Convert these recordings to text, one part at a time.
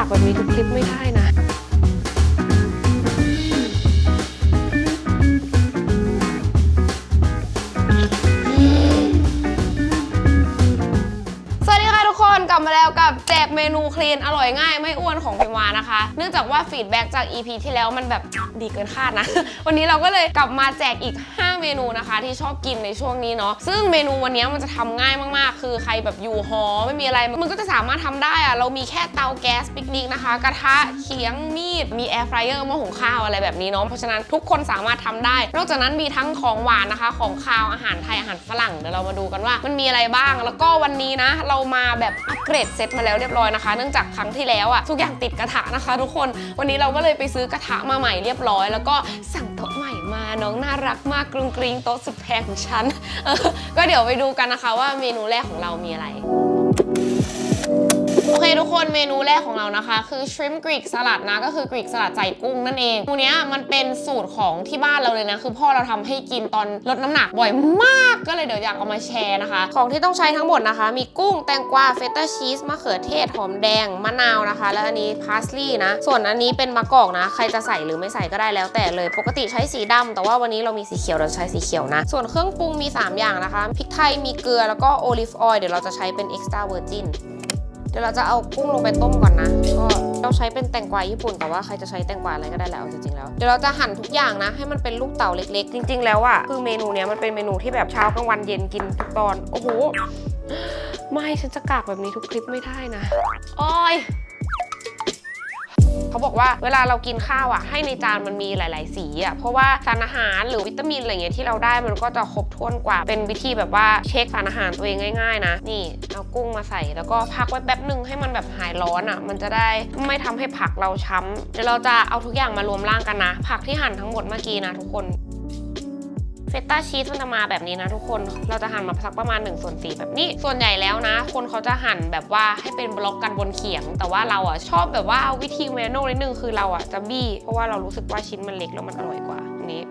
ากแบบนี้ทุกคลิปไม่ได้นะ เมนูคลีนอร่อยง่ายไม่อ้วนของพิมวานะคะ เนื่องจากว่าฟีดแบ็กจาก EP ที่แล้วมันแบบดีเกินคาดนะ วันนี้เราก็เลยกลับมาแจกอีก 5 เมนูนะคะ ที่ชอบกินในช่วงนี้เนาะซึ่งเมนูวันนี้มันจะทำง่ายมากๆ คือใครแบบอยู่หอไม่มีอะไรมันก็จะสามารถทำได้อะเรามีแค่เตาแก๊สปิกนิกนะคะ กระทะเขียงมีดมีแอร์ฟรายเออร์หม้อหุงข้าวอะไรแบบนี้เนาะเพราะฉะนั้นทุกคนสามารถทำได้ นอกจากนั้นมีทั้งของหวานนะคะ ของคาวอาหารไทยอาหารฝรั่งเดี๋ยวเรามาดูกันว่า มันมีอะไรบ้างแล้วก็วันนี้นะ เรามาแบบอัปเกรดเซตมาแล้วเรียบร้อยนะคะ เนื่องจากครั้งที่แล้วอะทุกอย่างติดกระทะนะคะ ทุกคน วันนี้เราก็เลยไปซื้อกระทะมาใหม่เรียบร้อย แล้วก็สั่งโต๊ะใหม่มา น้องน่ารักมากกรุงกริงโต๊ะสุดแพงของฉันก็เดี๋ยวไปดูกันนะคะว่าเมนูแรกของเรามีอะไร โอเคทุกคนเมนูแรกของเรานะคะ คือ shrimp greek สลัดนะก็คือ greek สลัดใส่กุ้งนั่นเองเมนูเนี้ยมันเป็นสูตรของที่บ้านเราเลยนะ คือพ่อเราทำให้กินตอนลดน้ำหนักบ่อยมากก็เลยเดี๋ยวอยากเอามาแชร์นะคะ ของที่ต้องใช้ทั้งหมดนะคะ มีกุ้งแตงกวาเฟต้าชีสมะเขือเทศหอมแดงมะนาวนะคะ แล้วอันนี้พาสลีย์นะ ส่วนอันนี้เป็นมะกอกนะ ใครจะใส่หรือไม่ใส่ก็ได้แล้วแต่เลย ปกติใช้สีดำแต่ว่าวันนี้เรามีสีเขียวเราใช้สีเขียวนะ ส่วนเครื่องปรุงมี 3 อย่างนะคะพริกไทยมีเกลือแล้วก็โอลิฟออยล์เดี๋ยวเราจะใช้เป็น extra virgin ดี๋ยวเราจะเอากุ้งลงไปต้มก่อนนะ ก็เราใช้เป็นแตงกวาญี่ปุ่นแต่ว่าใครจะใช้แตงกวาอะไรก็ได้แล้วจริงๆแล้ว เดี๋ยวเราจะหั่นทุกอย่างนะ ให้มันเป็นลูกเต๋าเล็กๆ จริง ๆ แล้วอะคือเมนูเนี้ยมันเป็นเมนูที่แบบเช้ากลางวันเย็นกินทุกตอน โอ้โห ไม่ฉันจะกากแบบนี้ทุกคลิปไม่ได้นะ โอ้ย เขาบอกว่าเวลาเรากินข้าวอะให้ในจานมันมีหลาย ๆ สีอะเพราะว่าสารอาหารหรือวิตามินอะไรเงี้ยที่เราได้มันก็จะครบถ้วนกว่า เป็นวิธีแบบว่าเช็คสารอาหารตัวเองง่าย ๆ นะ นี่เอากุ้งมาใส่แล้วก็พักไว้แป๊บหนึ่งให้มันแบบหายร้อนอะ มันจะได้ไม่ทำให้ผักเราช้ำเดี๋ยวเราจะเอาทุกอย่างมารวมร่างกันนะ ผักที่หั่นทั้งหมดเมื่อกี้นะทุกคน เฟตต้าชีสมันจะมาแบบนี้นะทุกคน เราจะหั่นมาสักประมาณ1ส่วน4แบบนี้ ส่วนใหญ่แล้วนะ คนเขาจะหั่นแบบว่าให้เป็นบล็อกกันบนเขียง แต่ว่าเราอะชอบแบบว่าวิธีแมนนวลนิดนึงคือเราอะจะบี้ เพราะว่าเรารู้สึกว่าชิ้นมันเล็กแล้วมันอร่อยกว่านี้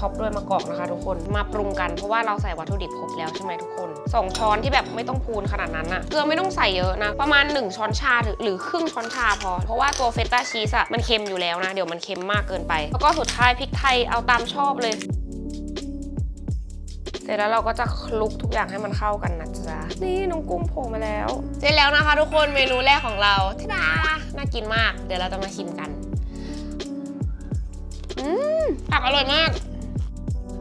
ท็อปด้วยมะกอกนะคะทุกคนมาปรุงกันเพราะว่าเราใส่วัตถุดิบครบแล้วใช่ไหมทุกคนสองช้อนที่แบบไม่ต้องพูนขนาดนั้นอะเกลือไม่ต้องใส่เยอะนะ ประมาณ 1 ช้อนชาหรือหรือครึ่งช้อนชาพอ เพราะว่าตัวเฟตต้าชีสอะมันเค็มอยู่แล้วนะ เดี๋ยวมันเค็มมากเกินไป แล้วก็สุดท้ายพริกไทยเอาตามชอบเลย เสร็จแล้วเราก็จะคลุกทุกอย่างให้มันเข้ากันนะจ๊ะ นี่น้องกุ้งโผล่มาแล้ว เสร็จแล้วนะคะ ทุกคนเมนูแรกของเราท่ดาน่ากินมาก เดี๋ยวเราจะมาชิมกัน อืมผักอร่อยมาก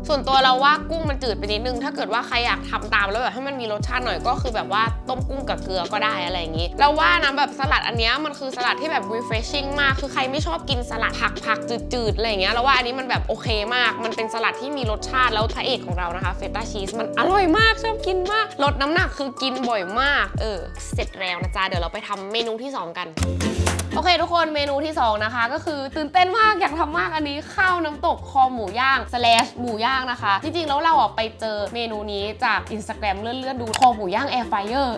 ส่วนตัวเราว่ากุ้งมันจืดไปนิดนึง ถ้าเกิดว่าใครอยากทำตามแล้วแบบให้มันมีรสชาติหน่อยก็คือแบบว่าต้มกุ้งกับเกลือก็ได้อะไรอย่างนี้ เราว่านะแบบสลัดอันเนี้ยมันคือสลัดที่แบบ refreshing มาก คือใครไม่ชอบกินสลัดผักผักจืดๆอะไรอย่างเงี้ยเราว่าอันนี้มันแบบโอเคมาก มันเป็นสลัดที่มีรสชาติแล้วพระเอกของเรานะคะเฟต้าชีสมันอร่อยมากชอบกินมากลดน้ำหนักคือกินบ่อยมาก เออ เสร็จแล้วนะจ๊ะเดี๋ยวเราไปทำเมนูที่สองกัน โอเคทุกคนเมนูที่ 2 นะคะ ก็คือตื่นเต้นมากอยากทำมากอันนี้ข้าวน้ำตกคอหมูย่างสแลชหมูย่างนะคะ จริงๆ แล้วเราอะไปเจอเมนูนี้จาก Instagram เลื่อนๆดูคอหมูย่างแอร์ไฟเออร์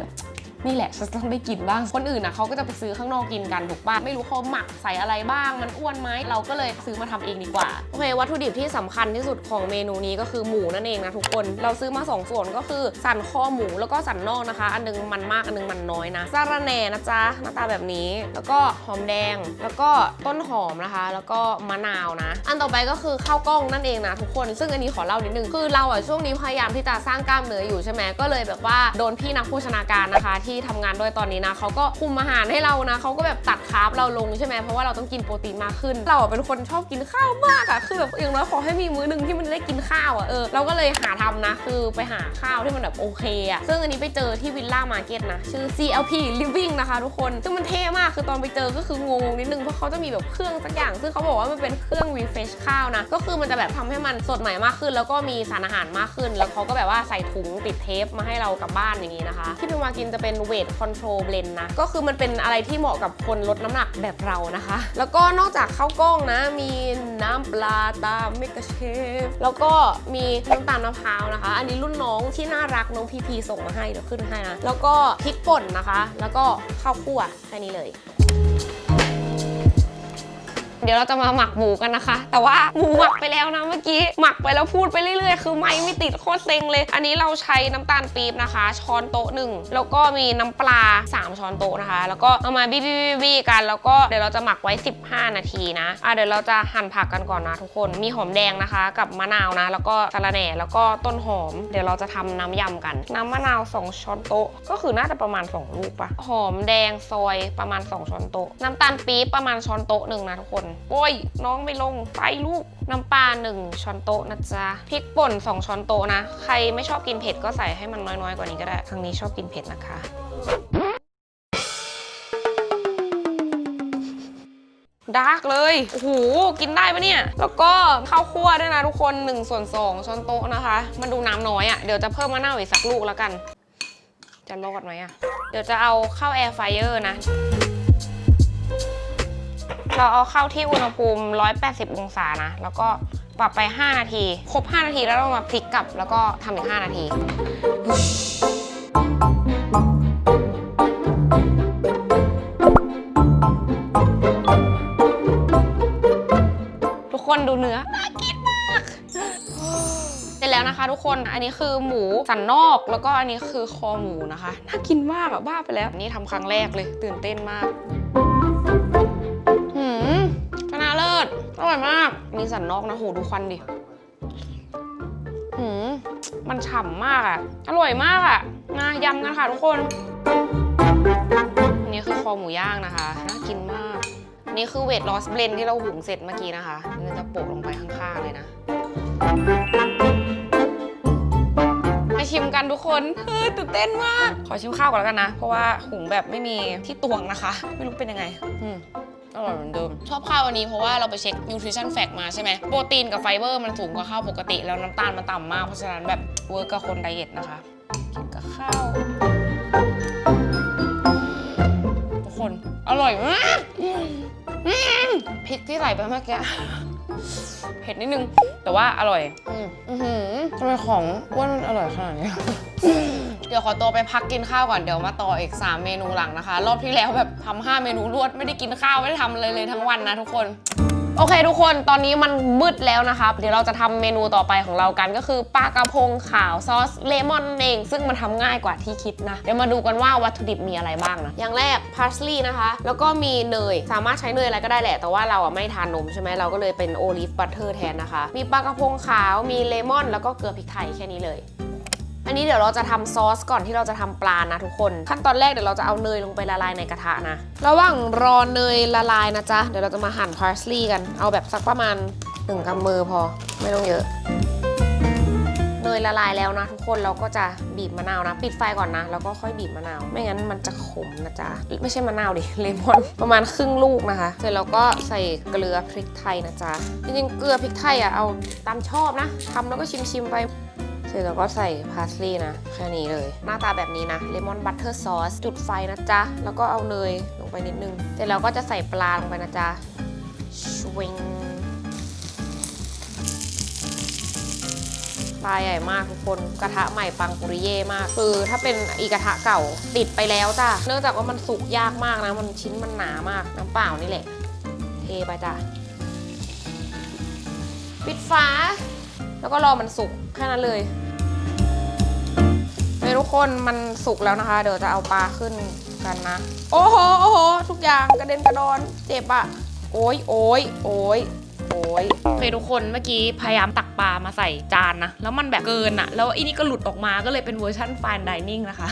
นี่แหละฉันต้องได้กินบ้าง คนอื่นนะเขาก็จะไปซื้อข้างนอกกินกันถูกป่ะไม่รู้เขาหมักใส่อะไรบ้าง มันอ้วนไหมเราก็เลยซื้อมาทำเองดีกว่าโอเควัตถุดิบที่สำคัญที่สุดของเมนูนี้ก็คือหมูนั่นเองนะทุกคนเราซื้อมา 2 ส่วนก็คือสันคอหมูแล้วก็สันนอกนะคะ อันนึงมันมากอันนึงมันน้อยนะซาระแหน่นะจ๊ะหน้าตาแบบนี้ แล้วก็หอมแดง แล้วก็ต้นหอมนะคะ แล้วก็มะนาวนะ อันต่อไปก็คือข้าวกล้องนั่นเองนะทุกคน ซึ่งอันนี้ขอเล่านิดนึงคือเราอะช่วงนี้พยายามที่จะสร้างกล้ามเนื้ออยู่ใช่ไหมก็เลยแบบว่าโดนพี่นักโภชนาการนะคะที่ทำงานด้วยตอนนี้นะเขาก็คุมอาหารให้เรานะเขาก็แบบตัดคาร์บเราลงใช่ไหมเพราะว่าเราต้องกินโปรตีนมากขึ้น เราเป็นคนชอบกินข้าวมากอะคือแบบอย่างน้อยขอให้มีมื้อหนึ่งที่มันได้กินข้าวอะเออเราก็เลยหาทำนะ คือไปหาข้าวที่มันแบบโอเคอะซึ่งอันนี้ไปเจอที่วิลล่ามาร์เก็ตนะชื่อ CLP Living นะคะทุกคนซึ่งมันเท่มากคือตอนไปเจอก็คืองงนิดนึงเพราะเขาจะมีแบบเครื่องสักอย่าง ซึ่งเขาบอกว่ามันเป็นเครื่อง refresh ข้าวนะก็คือมันจะแบบทำให้มันสดใหม่มากขึ้น แล้วก็มีสารอาหารมากขึ้น แล้วเขาก็แบบว่าใส่ถุงติดเทปมาให้เรากลับบ้านอย่างนี้นะคะ ที่พิมวากินจะเป็น weight control blend นะ ก็คือมันเป็นอะไรที่เหมาะกับคนลดน้ำหนักแบบเรานะคะ แล้วก็นอกจากข้าวกล้องนะ มีน้ำปลาตามเมกะเชฟ แล้วก็มีน้ำตาลมะพร้าวนะคะ อันนี้รุ่นน้องที่น่ารักน้องพีพีส่งมาให้เดี๋ยวขึ้นให้นะ แล้วก็พริกป่นนะคะ แล้วก็ข้าวคั่วแค่นี้เลย เดี๋ยวเราจะมาหมักหมูกันนะคะ แต่ว่าหมูหมักไปแล้วนะเมื่อกี้ หมักไปแล้วพูดไปเรื่อยๆ คือไม่ไม่ติดโคตรเซ็งเลย อันนี้เราใช้น้ำตาลปี๊บนะคะ ช้อนโต๊ะหนึ่งแล้วก็มีน้ำปลา 3 ช้อนโต๊ะนะคะ แล้วก็เอามาบี้บี้บี้บี้กัน แล้วก็เดี๋ยวเราจะหมักไว้ 15 นาทีนะอะเดี๋ยวเราจะหั่นผักกันก่อนนะทุกคน มีหอมแดงนะคะ กับมะนาวนะ แล้วก็สะระแหน่ แล้วก็ต้นหอม เดี๋ยวเราจะทำน้ำยำกัน น้ำมะนาว 2 ช้อนโต๊ะ ก็คือน่าจะประมาณ 2 ลูกปะหอมแดงซอยประมาณ 2 ช้อนโต๊ะ น้ำตาลปี๊บประมาณช้อนโต๊ะหนึ่งนะทุกคนโอ้ย น้องไม่ลงไปลูก น้ำปลา 1 ช้อนโต๊ะนะจ๊ะ พริกป่น 2 ช้อนโต๊ะนะ ใครไม่ชอบกินเผ็ดก็ใส่ให้มันน้อยๆกว่านี้ก็ได้ ทางนี้ชอบกินเผ็ดนะคะดาร์กเลย โอ้โห กินได้ปะเนี่ย แล้วก็ข้าวคั่วด้วยนะทุกคน1ส่วน2ช้อนโต๊ะนะคะ มันดูน้ำน้อยอะ่ะ เดี๋ยวจะเพิ่มมะนาวอีกสักลูกแล้วกัน จะรอดไหมอะ่ะ เดี๋ยวจะเอาเข้าแอร์ไฟเออร์นะ เราเอาเข้าที่อุณหภูมิ 180 องศานะ แล้วก็ปรับไป 5 นาที ครบ 5 นาทีแล้วเรามาพลิกกลับ แล้วก็ทำอีก 5 นาที ทุกคนดูเนื้อ น่ากินมาก เสร็จแล้วนะคะทุกคน อันนี้คือหมูสันนอก แล้วก็อันนี้คือคอหมูนะคะ น่ากินมากอะบ้าไปแล้ว นี่ทำครั้งแรกเลย ตื่นเต้นมาก อร่อยมาก มีสันนอกนะโหดูควันดิหืมมันฉ่ำมากอะอร่อยมากอะมายำกันค่ะทุกคนอันนี้คือคอหมูย่างนะคะ น่ากินมาก นี่คือเวทลอสเบลนที่เราหุงเสร็จเมื่อกี้นะคะเราจะโปะลงไปข้างๆเลยนะมาชิมกันทุกคน เฮ้ยตื่นเต้นมาก ขอชิมข้าวก่อนแล้วกันนะ เพราะว่าหุงแบบไม่มีที่ตวงนะคะ ไม่รู้เป็นยังไง อืม อร่อยเหมือนเดิม ชอบข้าววันนี้เพราะว่าเราไปเช็ค nutrition fact มาใช่ไหมโปรตีนกับไฟเบอร์มันสูงกว่าข้าวปกติ แล้วน้ำตาลมันต่ำมาก เพราะฉะนั้นแบบเวิร์กกับคนไดเอทนะคะกินกับข้าวทุกคนอร่อยมาก อืมอืมพริกที่ใส่ไปเมื่อกี้เผ็ดนิดนึง แต่ว่าอร่อย อืมอื้อหือทำไมของอ้วนมันอร่อยขนาดนี้ เดี๋ยวขอตัวไปพักกินข้าวก่อน เดี๋ยวมาต่ออีก 3 เมนูหลังนะคะ รอบที่แล้วแบบทำ5เมนูรวดไม่ได้กินข้าว ไม่ได้ทำอะไรเลยทั้งวันนะทุกคน โอเคทุกคนตอนนี้มันมืดแล้วนะครับ เดี๋ยวเราจะทำเมนูต่อไปของเรากันก็คือปลากระพงขาวซอสเลมอนเอง ซึ่งมันทำง่ายกว่าที่คิดนะ เดี๋ยวมาดูกันว่าวัตถุดิบมีอะไรบ้างนะ อย่างแรกพาร์สลีย์นะคะ แล้วก็มีเนย สามารถใช้เนยอะไรก็ได้แหละ แต่ว่าเราอะไม่ทานนมใช่ไหมเราก็เลยเป็นโอลิฟบัตเตอร์แทนนะคะ มีปลากระพงขาว มีเลมอน แล้วก็เกลือพริกไทยแค่นี้เลย อันนี้เดี๋ยวเราจะทำซอสก่อนที่เราจะทำปลานะทุกคน ขั้นตอนแรกเดี๋ยวเราจะเอาเนยลงไปละลายในกระทะนะ ระหว่างรอเนยละลายนะจ๊ะ เดี๋ยวเราจะมาหั่นพาร์สลีย์กัน เอาแบบสักประมาณหนึ่งกำมือพอ ไม่ต้องเยอะ เนยละลายแล้วนะทุกคน เราก็จะบีบมะนาวนะ ปิดไฟก่อนนะ แล้วก็ค่อยบีบมะนาว ไม่งั้นมันจะขมนะจ๊ะ ไม่ใช่มะนาวดิ เลมอน ประมาณครึ่งลูกนะคะ เสร็จแล้วก็ใส่เกลือพริกไทยนะจ๊ะ จริงๆ เกลือพริกไทยอะ เอาตามชอบนะทำแล้วก็ชิมๆไป ร็จแล้วก็ใส่พาสลีย์นะ แค่นี้เลย หน้าตาแบบนี้นะเลมอนบัตเตอร์ซอสจุดไฟนะจ๊ะ แล้วก็เอาเนยลงไปนิดนึง เสร็จแล้วก็จะใส่ปลาลงไปนะจ๊ะชวิงปลาใหญ่มากทุกคนกระทะใหม่ปังปุริเย่มาก คือถ้าเป็นอีกระทะเก่าติดไปแล้วจ้ะเนื่องจากว่ามันสุกยากมากนะ มันชิ้นมันหนามากน้ำเปล่านี่แหละเทไปจ้ะปิดฝาแล้วก็รอมันสุกแค่นั้นเลยเฮ้ย ทุกคนมันสุกแล้วนะคะ เดี๋ยวจะเอาปลาขึ้นกันนะ โอ้โหโอ้โหทุกอย่างกระเด็นกระดอนเจ็บอะโอ้ยโอ้ยโอ้ยโอ้ยโอเคทุกคนเมื่อกี้พยายามตักปลามาใส่จานนะ แล้วมันแบบเกินอะแล้วอันนี้ก็หลุดออกมาก็เลยเป็นเวอร์ชัน fine dining นะคะ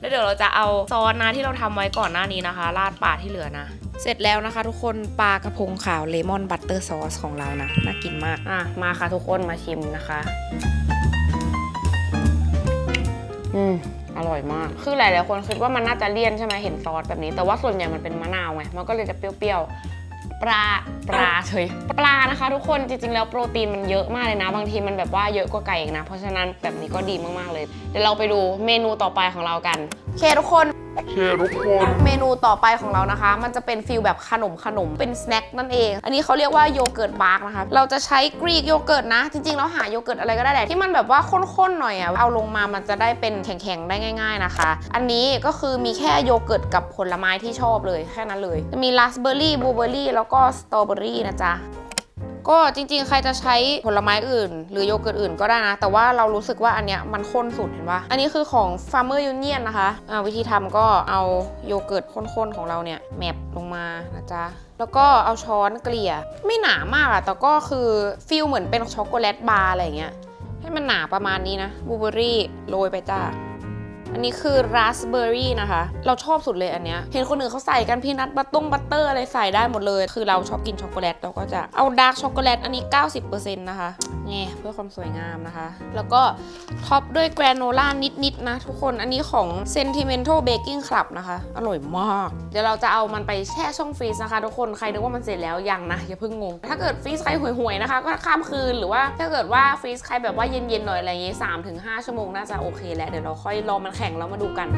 แล้วเดี๋ยวเราจะเอาซอสนะที่เราทำไว้ก่อนหน้านี้นะคะ ราดปลาที่เหลือนะ เสร็จแล้วนะคะ ทุกคนปลากระพงขาวเลมอนบัตเตอร์ซอสของเรานะ น่ากินมาก อะ มาค่ะทุกคนมาชิมนะคะ อืมอร่อยมาก คือหลายๆคนคิดว่ามันน่าจะเลี่ยนใช่ไหมเห็นซอสแบบนี้ แต่ว่าส่วนใหญ่มันเป็นมะนาวไง มันก็เลยจะเปรี้ยวๆ ปลา ปลาเฉย ปลานะคะ ทุกคน จริงๆ แล้วโปรตีนมันเยอะมากเลยนะ บางทีมันแบบว่าเยอะกว่าไก่อีกนะ เพราะฉะนั้นแบบนี้ก็ดีมากๆเลย เดี๋ยวเราไปดูเมนูต่อไปของเรากัน โอเคทุกคน โอเคทุกคน เมนูต่อไปของเรานะคะ มันจะเป็นฟิลแบบขนมขนมเป็นสแน็คนั่นเอง อันนี้เขาเรียกว่าโยเกิร์ตบาร์กนะคะ เราจะใช้กรีกโยเกิร์ตนะ จริงๆ แล้วหาโยเกิร์ตอะไรก็ได้แหละที่มันแบบว่าข้นๆหน่อยอะเอาลงมามันจะได้เป็นแข็งๆ ได้ง่าย ๆนะคะ อันนี้ก็คือมีแค่โยเกิร์ตกับผลไม้ที่ชอบเลยแค่นั้นเลย จะมีราสเบอร์รี่บลูเบอร์รี่แล้วก็สตรอเบอร์รี่นะจ๊ะ ก็จริงๆ ใครจะใช้ผลไม้อื่น หรือโยเกิร์ตอื่นก็ได้นะ แต่ว่าเรารู้สึกว่าอันเนี้ยมันข้นสุดเห็นปะอันนี้คือของ Farmer Union นะคะอ่าวิธีทำก็เอาโยเกิร์ตข้นๆของเราเนี่ยแมปลงมานะจ๊ะแล้วก็เอาช้อนเกลี่ยไม่หนามากอะแต่ก็คือฟิลเหมือนเป็นช็อกโกแลตบาร์อะไรเงี้ยให้มันหนาประมาณนี้นะบลูเบอรี่โรยไปจ้า อันนี้คือราสเบอร์รี่นะคะ เราชอบสุดเลยอันเนี้ย เห็นคนอื่นเขาใส่กันพีนัทบัตต้งบัตเตอร์อะไรใส่ได้หมดเลย คือเราชอบกินช็อกโกแลตเราก็จะเอาดาร์กช็อกโกแลตอันนี้ 90%นะคะแง่เพื่อความสวยงามนะคะ แล้วก็ท็อปด้วยแกรโนล่านิดๆนะทุกคน อันนี้ของ Sentimental Baking Club นะคะ อร่อยมาก เดี๋ยวเราจะเอามันไปแช่ช่องฟรีซนะคะทุกคน ใครนึกว่ามันเสร็จแล้วยังนะอย่าเพิ่งงง ถ้าเกิดฟรีซใครห่วยๆนะคะ ก็ข้ามคืนหรือว่าถ้าเกิดว่าฟรีซใครแบบว่าเย็นๆหน่อยอะไรอย่างงี้3ถึง5ชั่วโมงน่าจะโอเคแล้ว เดี๋ยวเราค่อยรอมันข็งแล้วมาดูกัน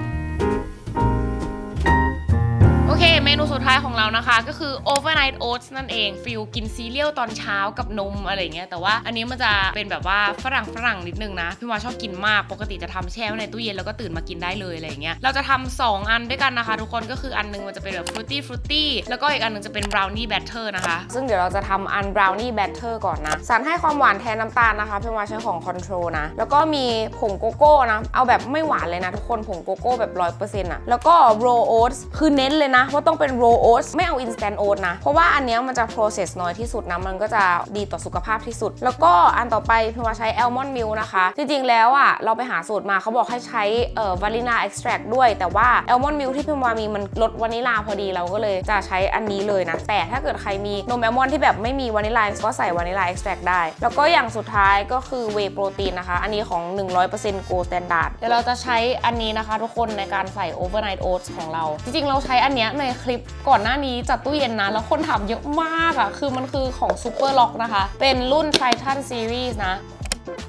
เคเมนูสุดท้ายของเรานะคะก็คือ overnight oats นั่นเองฟิลกินซีเรียลตอนเช้ากับนมอะไรเงี้ยแต่ว่าอันนี้มันจะเป็นแบบว่าฝรั่งฝรั่งนิดนึงนะพี่วาชอบกินมากปกติจะทำแช่ไว้ในตู้เย็นแล้วก็ตื่นมากินได้เลยอะไรเงี้ยเราจะทำสองอันด้วยกันนะคะ ทุกคนก็คืออันหนึงมันจะเป็นแบบ fruity fruity แล้วก็อีกอันหนึงจะเป็น brownie batter นะคะ ซึ่งเดี๋ยวเราจะทำอัน brownie batter ก่อนนะสารให้ความหวานแทนน้ำตาลนะคะพี่วาใช้ของ control นะแล้วก็มีผงโกโก้นะเอาแบบไม่หวานเลยนะทุกคนผงโกโก้แบบร้อยเปอร์เซ็นต์อะแล้วก็ raw oats คือเน้นเลยนะว่าต้องเป็น raw oats ไม่เอา instant oats นะ เพราะว่าอันเนี้ยมันจะ process น้อยที่สุดนะ มันก็จะดีต่อสุขภาพที่สุด แล้วก็อันต่อไปพี่ว่าใช้ almond milk นะคะ จริงๆ แล้วอะเราไปหาสูตรมาเขาบอกให้ใช้เอ่อ vanilla extract ด้วย แต่ว่า almond milk ที่พี่ว่ามีมันลดวานิลาพอดีเราก็เลยจะใช้อันนี้เลยนะ แต่ถ้าเกิดใครมีนมแอลมอนด์ที่แบบไม่มีวานิลาก็ใส่วานิลา extract ได้ แล้วก็อย่างสุดท้ายก็คือ whey protein นะคะ อันนี้ของ 100% gold standard เดี๋ยวเราจะใช้อันนี้นะคะ ทุกคนในการใส่ overnight oats ของเรา จริงๆ เราใช้อันเนี้ยในคลิปก่อนหน้านี้จัดตู้เย็นนะ แล้วคนถามเยอะมากอะ่ะ คือมันคือของ Super Lock นะคะ เป็นรุ่น Titan Series นะ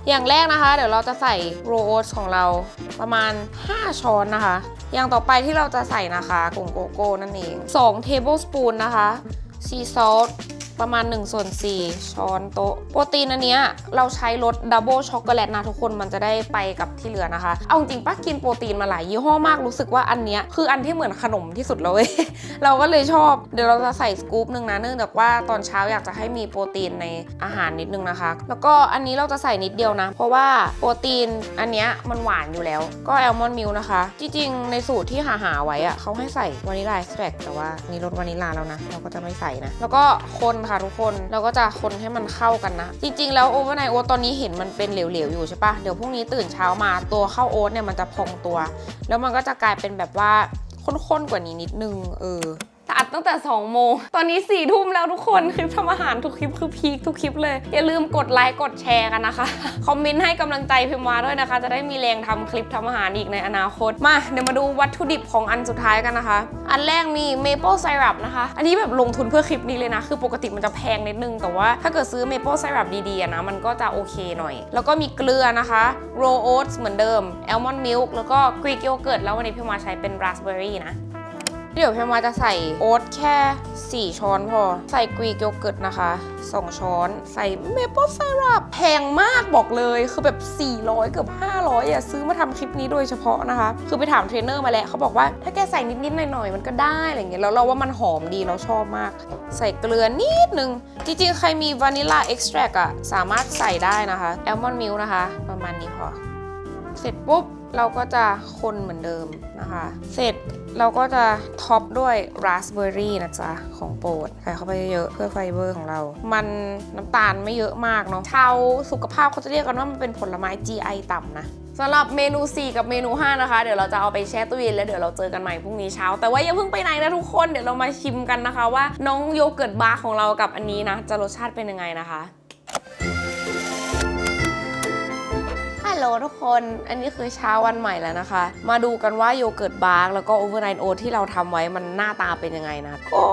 อย่างแรกนะคะ เดี๋ยวเราจะใส่โรโอสของเราประมาณ 5 ช้อนนะคะ อย่างต่อไปที่เราจะใส่นะคะกงโกโก้นั่นเอง2 tablespoon นะคะซีซอส ประมาณ1ส่วน4ช้อนโต๊ะโปรตีนอันเนี้ยเราใช้รสดับเบิลช็อกโกแลตนะทุกคนมันจะได้ไปกับที่เหลือนะคะ เอาจริงป้ากินโปรตีนมาหลายยี่ห้อมากรู้สึกว่าอันเนี้ยคืออันที่เหมือนขนมที่สุดเลยเราก็เลยชอบเดี๋ยวเราจะใส่สกู๊ปหนึ่งนะเนื่องจากว่าตอนเช้าอยากจะให้มีโปรตีนในอาหารนิดนึงนะคะ แล้วก็อันนี้เราจะใส่นิดเดียวนะ เพราะว่าโปรตีนอันเนี้ยมันหวานอยู่แล้ว ก็แอลมอนด์มิลนะคะ จริงๆ ในสูตรที่หาหาไว้อะเขาให้ใส่วานิลา e x t r a c t แต่ว่านี่รสวานิลาแล้วนะ เราก็จะไม่ใส่นะ แล้วก็คนค่ะทุกคนเราก็จะคนให้มันเข้ากันนะ จริงๆ แล้วโอเวอร์ไนโอ๊ตตอนนี้เห็นมันเป็นเหลวๆอยู่ใช่ปะเดี๋ยวพรุ่งนี้ตื่นเช้ามาตัวข้าวโอ๊ตเนี่ยมันจะพองตัว แล้วมันก็จะกลายเป็นแบบว่าข้นๆกว่านี้นิดนึงเออ อัดตั้งแต่ 2 โมง ตอนนี้4ี่ทุ่มแล้วทุกคน คลิปทำอาหารทุกคลิปคือพีคทุกคลิปเลย อย่าลืมกดไลค์กดแชร์กันนะคะ คอมเมนต์ให้กำลังใจพิมพ์มาด้วยนะคะ จะได้มีแรงทำคลิปทำอาหารอีกในอนาคต มาเดี๋ยวมาดูวัตถุดิบของอันสุดท้ายกันนะคะ อันแรกมีเมเปิลไซรัปนะคะ อันนี้แบบลงทุนเพื่อคลิปนี้เลยนะ คือปกติมันจะแพงนิดนึง แต่ว่าถ้าเกิดซื้อเมเปิลไซรัปดีๆนะ มันก็จะโอเคหน่อย แล้วก็มีเกลือนะคะโรโอ๊ตเหมือนเดิมแอลมอนด์มิลค์แล้วก็กรีกโยเกิร์ตแล้ววันนี้พี่มาใช้เป็นราสเบอร์รี่นะ เดี๋ยวพี่มาจะใส่โอ๊ตแค่ 4 ช้อนพอ ใส่กรีกโยเกิร์ตนะคะ 2 ช้อน ใส่เมเปิลไซรัปแพงมากบอกเลยคือแบบ 400 เกือบ 500อย่าซื้อมาทำคลิปนี้โดยเฉพาะนะคะ คือไปถามเทรนเนอร์มาแล้วเขาบอกว่าถ้าแกใส่นิดๆหน่อยๆมันก็ได้อะไรเงี้ยแล้วเราว่ามันหอมดีเราชอบมาก ใส่เกลือนิดนึง จริงๆ ใครมีวานิลลาเอ็กซ์แทรกอะสามารถใส่ได้นะคะแอลมอนด์มิลนะคะ ประมาณนี้พอ เสร็จปุ๊บ เราก็จะคนเหมือนเดิมนะคะ เสร็จเราก็จะท็อปด้วยราสเบอร์รี่นะจ๊ะ ของโปรดใส่เข้าไปเยอะเพื่อไฟเบอร์ของเรา มันน้ำตาลไม่เยอะมากเนาะชาวสุขภาพเขาจะเรียกกันว่ามันเป็นผลไม้ GI ต่ำนะสำหรับเมนู 4 กับเมนู 5 นะคะ เดี๋ยวเราจะเอาไปแช่ตู้เย็นแล้วเดี๋ยวเราเจอกันใหม่พรุ่งนี้เช้า แต่ว่าอย่าเพิ่งไปไหนนะทุกคนเดี๋ยวเรามาชิมกันนะคะ ว่าน้องโยเกิร์ตบาร์ของเรากับอันนี้นะจะรสชาติเป็นยังไงนะคะ ลโหลทุกคน อันนี้คือเช้าวันใหม่แล้วนะคะ มาดูกันว่าโยเกิร์ตบาร์กแล้วก็โอเวอร์ไนท์โอที่เราทำไว้มันหน้าตาเป็นยังไงนะก็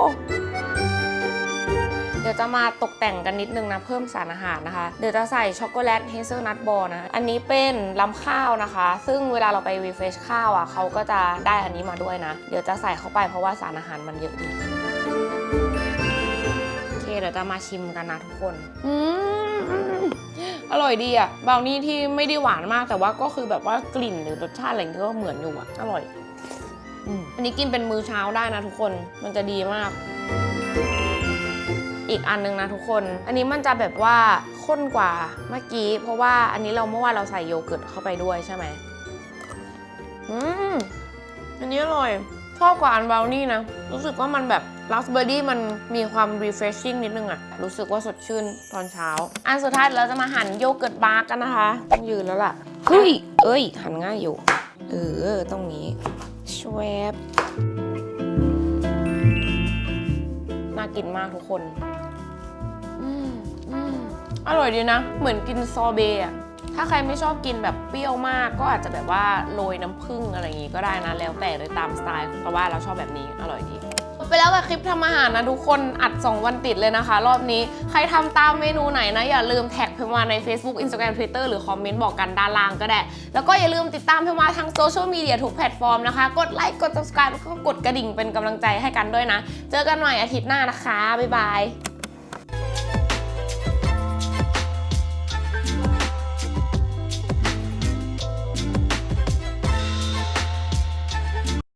เดี๋ยวจะมาตกแต่งกันนิดนึงนะ เพิ่มสารอาหารนะคะ เดี๋ยวจะใส่ช็อกโกแลตเฮเซลนัทบอลนะ อันนี้เป็นลำข้าวนะคะ ซึ่งเวลาเราไปรีเฟชข้าวอะเขาก็จะได้อันนี้มาด้วยนะ เดี๋ยวจะใส่เข้าไปเพราะว่าสารอาหารมันเยอะดี โอเคเดี๋ยวจะมาชิมกันนะทุกคน อืม อืมอร่อยดีอะบราวนี่ที่ไม่ได้หวานมากแต่ว่าก็คือแบบว่ากลิ่นหรือรสชาติอะไรอย่างเงี้ยก็เหมือนอยู่อะอร่อยอืมอันนี้กินเป็นมื้อเช้าได้นะทุกคนมันจะดีมาก อีกอันนึงนะทุกคน อันนี้มันจะแบบว่าข้นกว่าเมื่อกี้ เพราะว่าอันนี้เราเมื่อวานเราใส่โยเกิร์ตเข้าไปด้วยใช่ไหมอืมอันนี้อร่อย ชอบกว่าอันบราวนี่นะ รู้สึกว่ามันแบบราสเบอร์รี่มันมีความ refreshing นิดนึงอะรู้สึกว่าสดชื่นตอนเช้า อันสุดท้ายเราจะมาหั่นโยเกิร์ตบาร์กันนะคะต้องยืนแล้วล่ะเฮ้ยเอ้ย หั่นง่ายอยู่ เออตรงนี้ชวบน่ากินมากทุกคน อืมอืมอร่อยดีนะ เหมือนกินซอเบต์อะ ถ้าใครไม่ชอบกินแบบเปรี้ยวมาก ก็อาจจะแบบว่าโรยน้ำผึ้งอะไรอย่างงี้ก็ได้นะแล้วแต่เลยตามสไตล์แต่ว่าเราชอบแบบนี้อร่อยดีไปแล้วกับคลิปทำอาหารนะทุกคนอัด 2 วันติดเลยนะคะ รอบนี้ใครทำตามเมนูไหนนะ อย่าลืมแท็กเพมมาใน Facebook Instagram Twitter หรือคอมเมนต์บอกกันด้านล่างก็ได้ แล้วก็อย่าลืมติดตามเพมมาทางโซเชียลมีเดียทุกแพลตฟอร์มนะคะ กดไลค์กด subscribe แล้วก็กดกระดิ่งเป็นกำลังใจให้กันด้วยนะ เจอกันใหม่อาทิตย์หน้านะคะ บ๊ายบาย